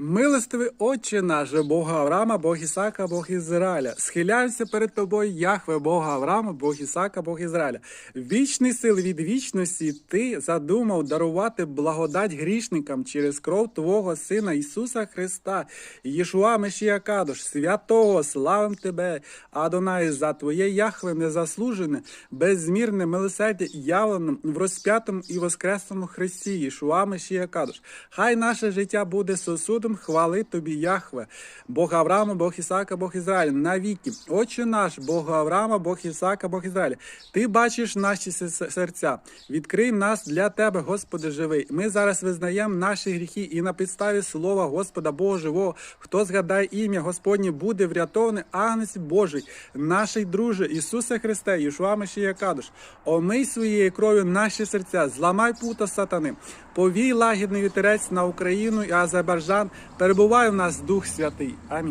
Милостивий Отче наш, Бог Авраама, Бог Ісака, Бог Ізраїля. Схиляюся перед тобою, Яхве, Бог Авраама, Бог Ісака, Бог Ізраїля. Вічний сил від вічності ти задумав дарувати благодать грішникам через кров Твого Сина Ісуса Христа, Єшуа Мешія Кадош, святого, славим Тебе, Адонай, за Твоє Яхве незаслужене, безмірне милосердя явленим в розп'ятому і воскресному Христі, Єшуа Мешія Кадош. Хай наше життя буде сосудом хвали Тобі, Яхве, Бог Авраама, Бог Ісака, Бог Ізраїля, навіки. Отче наш, Бог Авраама, Бог Ісака, Бог Ізраїля. Ти бачиш наші серця. Відкрий нас для Тебе, Господи, живий. Ми зараз визнаємо наші гріхи і на підставі слова Господа Бога живого, хто згадає ім'я Господнє, буде врятований Агнець Божий, нашій друже Ісусе Христе, Єшуа Мешія Кадош. Омий своєю кров'ю наші серця, зламай пута сатани. Повій лагідний вітерець на Україну і Азербайджан. Перебувай в нас Дух Святий. Амінь.